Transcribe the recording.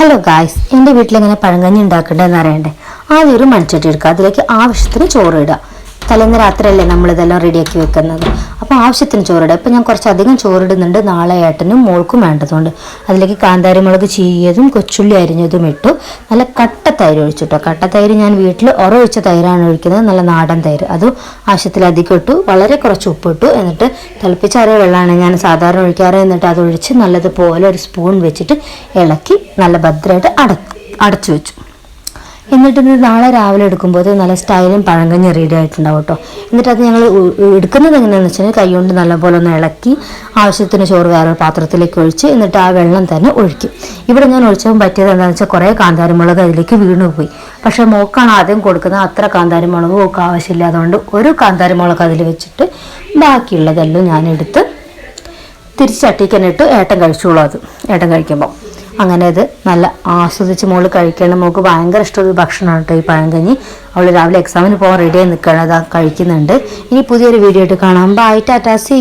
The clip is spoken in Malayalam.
ഹലോ ഗായ്സ് എന്റെ വീട്ടിലെങ്ങനെ പഴങ്കഞ്ഞി ഉണ്ടാക്കേണ്ടതെന്ന് അറിയണ്ടേ? ആദ്യം ഒരു മൺചട്ടി എടുക്കുക. അതിലേക്ക് ആവശ്യത്തിന് ചോറ് ഇടുക. തലേന്ന് രാത്രിയല്ലേ നമ്മളിതെല്ലാം റെഡിയാക്കി വെക്കുന്നത്? അപ്പോൾ ആവശ്യത്തിന് ചോറിടുക ഇപ്പം ഞാൻ കുറച്ചധികം ചോറിടുന്നുണ്ട്. നാളെ ഏട്ടനും മോൾക്കും വേണ്ടതുകൊണ്ട്. അതിലേക്ക് കാന്താരി മുളക് ചീയതും കൊച്ചുള്ളി അരിഞ്ഞതും ഇട്ടു. നല്ല കട്ട തൈര് ഒഴിച്ചിട്ടോ. കട്ട തൈര് ഞാൻ വീട്ടിൽ ഉറവൊഴിച്ച തൈരാണ് ഒഴിക്കുന്നത്. നല്ല നാടൻ തൈര്. അതും ആവശ്യത്തിലധികം ഇട്ടു. വളരെ കുറച്ച് ഉപ്പിട്ടു. എന്നിട്ട് തിളപ്പിച്ചാറിയ വെള്ളമാണ് ഞാൻ സാധാരണ ഒഴിക്കാറ്. എന്നിട്ട് അത് ഒഴിച്ച് നല്ലതുപോലെ ഒരു സ്പൂൺ വെച്ചിട്ട് ഇളക്കി നല്ല ഭദ്രമായിട്ട് അട അടച്ചു വെച്ചു. എന്നിട്ട് ഇത് നാളെ രാവിലെ എടുക്കുമ്പോൾ നല്ല സ്റ്റൈലും പഴങ്കഞ്ഞ് റെഡി ആയിട്ടുണ്ടാവും കേട്ടോ എന്നിട്ട് അത് ഞങ്ങൾ എടുക്കുന്നത് എങ്ങനെയാണെന്ന് വെച്ചാൽ കൈകൊണ്ട് നല്ലപോലെ ഒന്ന് ഇളക്കി ആവശ്യത്തിന് ചോറ് വേറെ പാത്രത്തിലേക്ക് ഒഴിച്ച് എന്നിട്ട് ആ വെള്ളം തന്നെ ഒഴിക്കും. ഇവിടെ ഞാൻ ഒഴിച്ചപ്പോൾ പറ്റിയത് എന്താണെന്ന് വെച്ചാൽ കുറേ കാന്താരിമുളക് അതിലേക്ക് വീണുപോയി പക്ഷേ മോക്കാണ് ആദ്യം കൊടുക്കുന്നത് അത്ര കാന്താരിമുളക് ഒക്കെ ആവശ്യമില്ല. അതുകൊണ്ട് ഒരു കാന്താരിമുളക് അതിൽ വെച്ചിട്ട് ബാക്കിയുള്ളതെല്ലാം ഞാനെടുത്ത് തിരിച്ചട്ടിക്ക് ഏട്ടം കഴിച്ചോളൂ അത്. ഏട്ടൻ കഴിക്കുമ്പോൾ അങ്ങനെ അത് നല്ല ആസ്വദിച്ച് മോൾ കഴിക്കണം മോൾക്ക് ഭയങ്കര ഇഷ്ടമുള്ള ഭക്ഷണമാണ് കേട്ടോ ഈ പഴങ്കഞ്ഞി. അവൾ രാവിലെ എക്സാമിന് പോകാൻ റെഡിയായി നിൽക്കണം അത് കഴിക്കുന്നുണ്ട്. ഇനി പുതിയൊരു വീഡിയോ ആയിട്ട് കാണാം. By Tata C